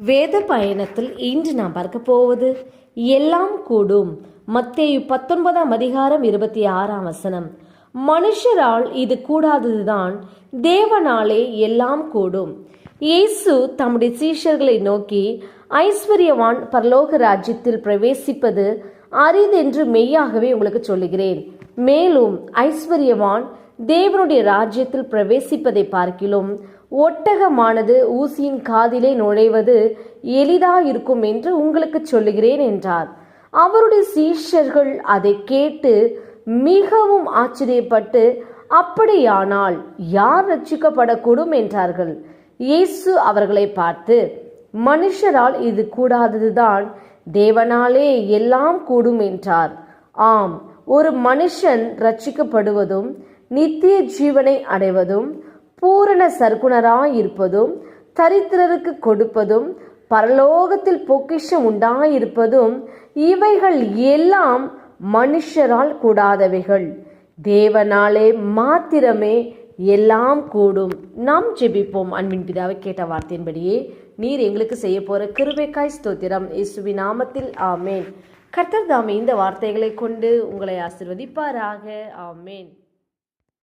வேத பயணத்தில் இன்று நாம் பார்க்க போவது எல்லாம் கூடும். மத்தேயு பத்தொன்பதாம் அதிகாரம் இருபத்தி ஆறாம் வசனம். மனுஷரால் இது கூடாததுதான் தேவனாலே எல்லாம் கூடும். இயேசு தம்முடைய சீஷர்களை நோக்கி ஐஸ்வர்யவான் பரலோக ராஜ்யத்தில் பிரவேசிப்பது அரிதென்று மெய்யாகவே உங்களுக்கு சொல்லுகிறேன். மேலும் ஐஸ்வர்யவான் தேவனுடைய ராஜ்யத்தில் பிரவேசிப்பதை பார்க்கிலும் ஒட்டகமானது ஊசியின் காதிலே நுழைவது எளிதாயிருக்கும் என்று உங்களுக்கு சொல்லுகிறேன் என்றார். அவருடைய சீஷர்கள் அதை கேட்டு மிகவும் ஆச்சரியப்பட்டு அப்படியானால் யார் ரட்சிக்கப்படக்கூடும் என்றார்கள். இயேசு அவர்களை பார்த்து மனுஷரால் இது கூடாததுதான் தேவனாலே எல்லாம் கூடும் என்றார். ஆம் ஒரு மனுஷன் ரட்சிக்கப்படுவதும் நித்திய ஜீவனை அடைவதும் பூரண சர்க்குணராயிருப்பதும் தரித்திரருக்கு கொடுப்பதும் பரலோகத்தில் பொக்கிஷம் உண்டாயிருப்பதும் இவைகள் எல்லாம் மனுஷரால் கூடாதவைகள். தேவனாலே மாத்திரமே எல்லாம் கூடும். நாம் ஜெபிப்போம். அன்பின் பிதாவை கேட்ட வார்த்தையின்படியே நீர் எங்களுக்கு செய்ய போற கிருபைக்காய் ஸ்தோத்திரம். இயேசுவி நாமத்தில். ஆமேன். கர்த்தர் தாமே இந்த வார்த்தைகளை கொண்டு உங்களை ஆசிர்வதிப்பாராக. ஆமேன்.